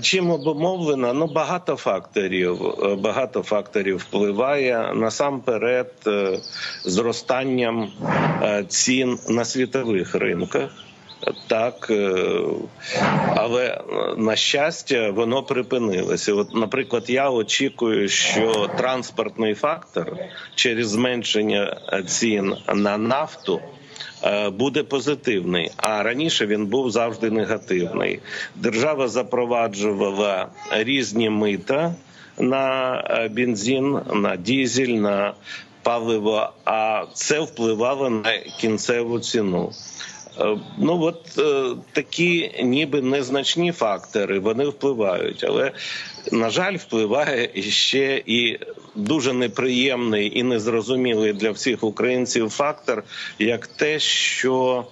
Чим обумовлено? Ну багато факторів. Е, Багато факторів впливає насамперед е, зростанням е, цін на світових ринках. Так, але на щастя, воно припинилося. От, наприклад, я очікую, що транспортний фактор через зменшення цін на нафту буде позитивний. А раніше він був завжди негативний. Держава запроваджувала різні мита на е, бензин, на дізель, на паливо, а це впливало на кінцеву ціну. Е, Ну от е, такі ніби незначні фактори вони впливають, але на жаль, впливає ще і дуже неприємний і незрозумілий для всіх українців фактор, як те, що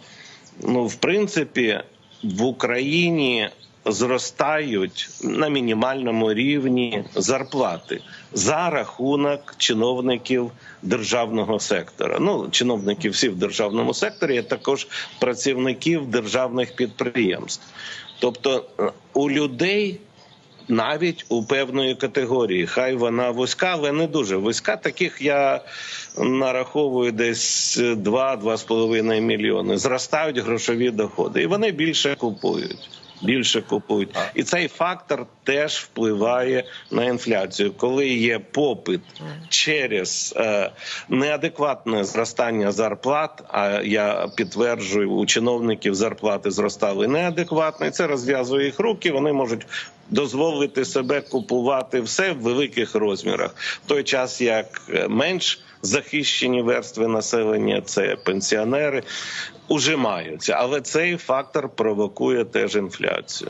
ну в принципі в Україні зростають на мінімальному рівні зарплати за рахунок чиновників державного сектора. Ну, чиновників всі в державному секторі, а також працівників державних підприємств. Тобто е, у людей навіть у певної категорії. Хай вона вузька, але не дуже вузька. Таких я нараховую десь 2-2,5 мільйони. Зростають грошові доходи, і вони більше купують. Більше купують, і цей фактор теж впливає на інфляцію. Коли є попит через е, неадекватне зростання зарплат, а я підтверджую, у чиновників зарплати зростали неадекватно, і це розв'язує їх руки. Вони можуть дозволити себе купувати все в великих розмірах. В той час як е, менш захищені верстви населення, це пенсіонери, ужимаються. Але цей фактор провокує теж інфляцію.